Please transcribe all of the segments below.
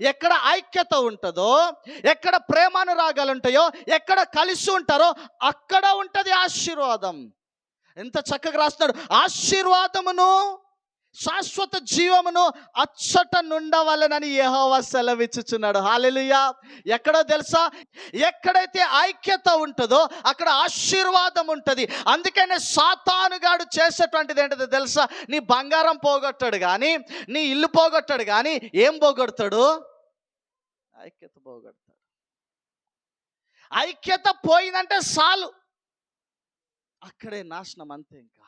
ఎక్కడ ఐక్యత ఉంటుందో ఎక్కడ ప్రేమానురాగాలు ఉంటాయో ఎక్కడ కలిసి ఉంటారో అక్కడ ఉంటుంది ఆశీర్వాదం. ఎంత చక్కగా రాస్తున్నాడు. ఆశీర్వాదమును శాశ్వత జీవమును అచ్చట నుండవలనని యహోవా సెలవిచ్చుచున్నాడు. హాలెలుయా ఎక్కడో తెలుసా? ఎక్కడైతే ఐక్యత ఉంటుందో అక్కడ ఆశీర్వాదం ఉంటుంది. అందుకనే సాతానుగాడు చేసేటువంటిది ఏంటో తెలుసా? నీ బంగారం పోగొట్టాడు కానీ నీ ఇల్లు పోగొట్టాడు కానీ ఏం పోగొడతాడు? ఐక్యత పోగొడతాడు. ఐక్యత పోయిందంటే చాలు. అక్కడే నాశనం అంతే ఇంకా.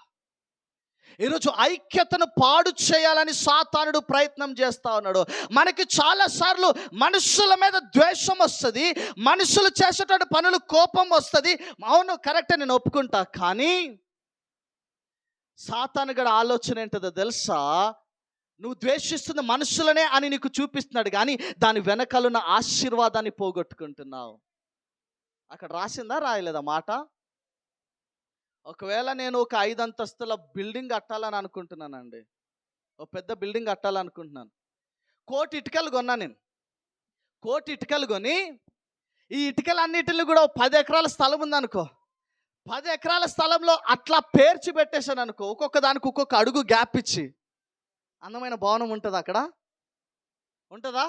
ఈరోజు ఐక్యతను పాడు చేయాలని సాతానుడు ప్రయత్నం చేస్తా ఉన్నాడు. మనకి చాలా సార్లు మనుషుల మీద ద్వేషం వస్తుంది మనుషులు చేసేటువంటి పనులు కోపం వస్తుంది. అవును కరెక్ట్ నేను ఒప్పుకుంటా కానీ సాతానుగడ ఆలోచన ఏంటో తెలుసా? నువ్వు ద్వేషిస్తున్న మనుషులనే అని నీకు చూపిస్తున్నాడు కానీ దాని వెనకాలన్న ఆశీర్వాదాన్ని పోగొట్టుకుంటున్నావు. అక్కడ రాసిందా రాయలేదా మాట? ఒకవేళ నేను ఒక ఐదు అంతస్తుల బిల్డింగ్ కట్టాలని అనుకుంటున్నానండి. ఒక పెద్ద బిల్డింగ్ కట్టాలనుకుంటున్నాను. కోటి ఇటుకలు కొన్నా నేను. కోటి ఇటుకలు కొని ఈ ఇటుకలన్నిటిని కూడా పది ఎకరాల స్థలం ఉందనుకో పది ఎకరాల స్థలంలో అట్లా పేర్చి పెట్టేశాను అనుకో ఒక్కొక్క దానికి ఒక్కొక్క అడుగు గ్యాప్ ఇచ్చి అందమైన భవనం ఉంటుందా అక్కడ? ఉంటుందా?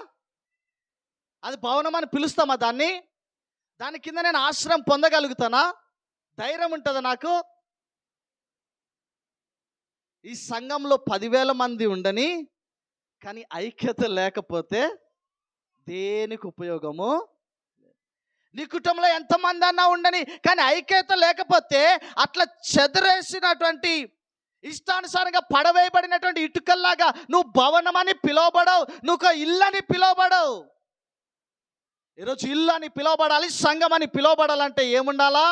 అది భవనం అని పిలుస్తామా దాన్ని? దాని కింద నేను ఆశ్రయం పొందగలుగుతానా? ధైర్యం ఉంటుందా నాకు. ఈ సంఘంలో పదివేల మంది ఉండని కానీ ఐక్యత లేకపోతే దేనికి ఉపయోగము? నీ కుటుంబంలో ఎంతమంది అన్నా ఉండని కానీ ఐక్యత లేకపోతే అట్లా చెదరేసినటువంటి ఇష్టానుసారంగా పడవేయబడినటువంటి ఇటుకల్లాగా నువ్వు భవనం అని పిలువబడవు నువ్వు ఒక ఇల్లు అని పిలువబడవు. ఈరోజు ఇల్లు అని పిలువబడాలి సంఘం అని పిలువబడాలంటే ఏముండాలా?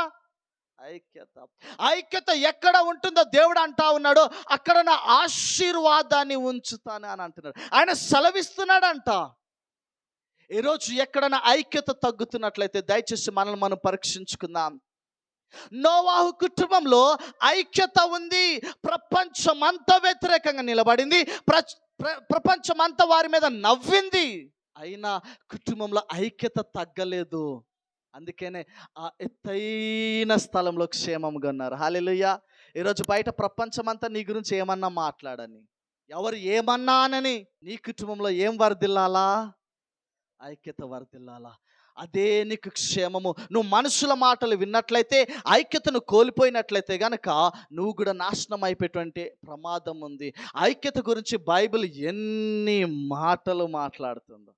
ఐక్యత. ఐక్యత ఎక్కడ ఉంటుందో దేవుడు అంటా ఉన్నాడు అక్కడ నా ఆశీర్వాదాన్ని ఉంచుతాను అని అంటున్నాడు. ఆయన సెలవిస్తున్నాడంట. ఈరోజు ఎక్కడైనా ఐక్యత తగ్గుతున్నట్లయితే దయచేసి మనల్ని మనం పరీక్షించుకుందాం. నోవాహు కుటుంబంలో ఐక్యత ఉంది ప్రపంచమంతా వ్యతిరేకంగా నిలబడింది ప్ర ప్ర- ప్రపంచమంతా వారి మీద నవ్వింది. అయినా కుటుంబంలో ఐక్యత తగ్గలేదు. అందుకనే ఆ ఎత్తైన స్థలంలో క్షేమంగా ఉన్నారు. హాలిలుయ్య ఈరోజు బయట ప్రపంచమంతా నీ గురించి ఏమన్నా మాట్లాడని ఎవరు ఏమన్నానని నీ కుటుంబంలో ఏం వరదిల్లాలా ఐక్యత వరదిల్లాలా అదే నీకు క్షేమము. నువ్వు మనుషుల మాటలు విన్నట్లయితే ఐక్యతను కోల్పోయినట్లయితే గనక నువ్వు కూడా నాశనం అయిపోయేటువంటి ప్రమాదం ఉంది. ఐక్యత గురించి బైబిల్ ఎన్ని మాటలు మాట్లాడుతుందో.